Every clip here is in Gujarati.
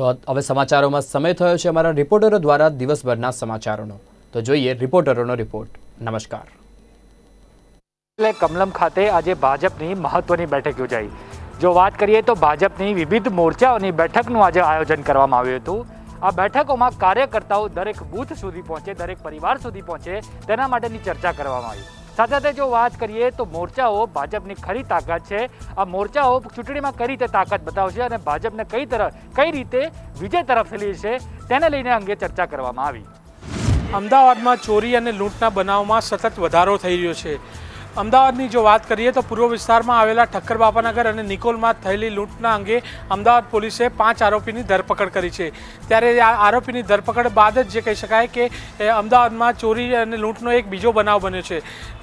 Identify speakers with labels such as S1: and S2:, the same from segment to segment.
S1: તો હવે સમાચારોમાં સમય થયો છે અમારા રિપોર્ટરો દ્વારા દિવસભરના સમાચારોનો. તો જોઈએ રિપોર્ટરોનો રિપોર્ટ. નમસ્કાર.
S2: એટલે કમલમ ખાતે આજે ભાજપની મહત્વની બેઠક યોજાઈ. જો વાત કરીએ તો ભાજપની વિવિધ મોરચાઓની બેઠકનું આજે આયોજન કરવામાં આવ્યું હતું. આ બેઠકોમાં કાર્યકર્તાઓ દરેક બૂથ સુધી પહોંચે, દરેક પરિવાર સુધી પહોંચે તેના માટેની ચર્ચા કરવામાં આવી. સાથે સાથે જો વાત કરીએ તો મોરચાઓ ભાજપની ખરી તાકાત છે. આ મોરચાઓ ચૂંટણીમાં કઈ રીતે તાકાત બતાવશે અને ભાજપને કઈ તરફ કઈ રીતે વિજય તરફ થયેલી છે તેને લઈને અંગે ચર્ચા કરવામાં આવી.
S3: અમદાવાદમાં ચોરી અને લૂંટના બનાવમાં સતત વધારો થઈ રહ્યો છે. અમદાવાદની જો વાત કરીએ તો પૂર્વ વિસ્તારમાં આવેલા ઠક્કર બાપાનગર અને નિકોલમાં થયેલી લૂંટના અંગે અમદાવાદ પોલીસે પાંચ આરોપીની ધરપકડ કરી છે. ત્યારે આ આરોપીની ધરપકડ બાદ જ જે કહી શકાય કે અમદાવાદમાં ચોરી અને લૂંટનો એક બીજો બનાવ બન્યો છે.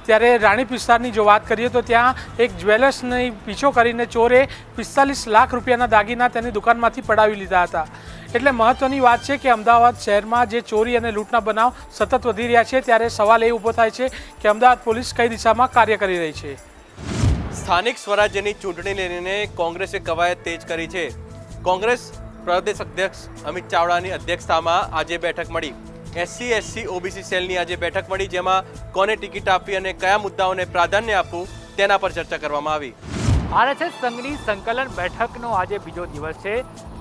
S3: ત્યારે રાણીપ વિસ્તારની જો વાત કરીએ તો ત્યાં એક જ્વેલર્સની પીછો કરીને ચોરે પિસ્તાલીસ લાખ રૂપિયાના દાગીના તેની દુકાનમાંથી પડાવી લીધા હતા. એટલે મહત્વની વાત છે કે અમદાવાદ શહેરમાં જે ચોરી અને લૂંટના બનાવ સતત વધી રહ્યા છે ત્યારે સવાલ એ ઊભો થાય છે કે અમદાવાદ પોલીસ કઈ દિશામાં કાર્ય કરી રહી છે?
S4: સ્થાનિક સ્વરાજ્યની ચૂંટણી લઈને કોંગ્રેસે કવાયત તેજ કરી છે. કોંગ્રેસ પ્રદેશ અધ્યક્ષ અમિત ચાવડાની અધ્યક્ષતામાં આજે બેઠક મળી. એસસી એસસી ઓબીસી સેલની આજે બેઠક મળી જેમાં કોને ટિકિટ આપવી અને કયા મુદ્દાઓને પ્રાધાન્ય આપવું તેના પર ચર્ચા કરવામાં આવી.
S2: આરએસએસ સંઘની સંકલન બેઠકનો આજે બીજો દિવસ છે.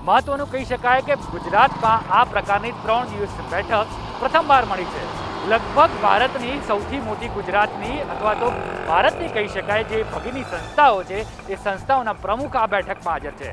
S2: મહત્વનું કહી શકાય કે ગુજરાતમાં આ પ્રકારની ત્રણ દિવસ બેઠક પ્રથમવાર મળી છે. લગભગ ભારતની સૌથી મોટી ગુજરાતની અથવા તો ભારતની કહી શકાય જે ભગીની સંસ્થાઓ છે, એ સંસ્થાઓના પ્રમુખ આ બેઠકમાં હાજર છે.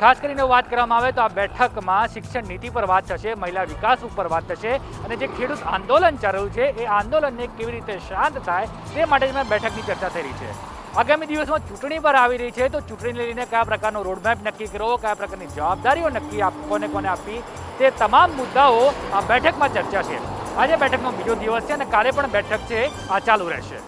S2: ખાસ કરીને વાત કરવામાં આવે તો આ બેઠકમાં શિક્ષણ નીતિ પર વાત થશે, મહિલા વિકાસ ઉપર વાત થશે અને જે ખેડૂત આંદોલન ચાલી છે, એ આંદોલનને કેવી રીતે શાંત થાય તે માટે જ બેઠકની ચર્ચા થઈ રહી છે. આગામી દિવસમાં ચૂંટણી પર આવી રહી છે, તો ચૂંટણીને લઈને કયા પ્રકારનો રોડમેપ નક્કી કરવો, કયા પ્રકારની જવાબદારીઓ નક્કી કોને કોને આપવી, તે તમામ મુદ્દાઓ આ બેઠકમાં ચર્ચા છે. આજે બેઠકનો બીજો દિવસ છે અને કાલે પણ બેઠક છે, આ ચાલુ રહેશે.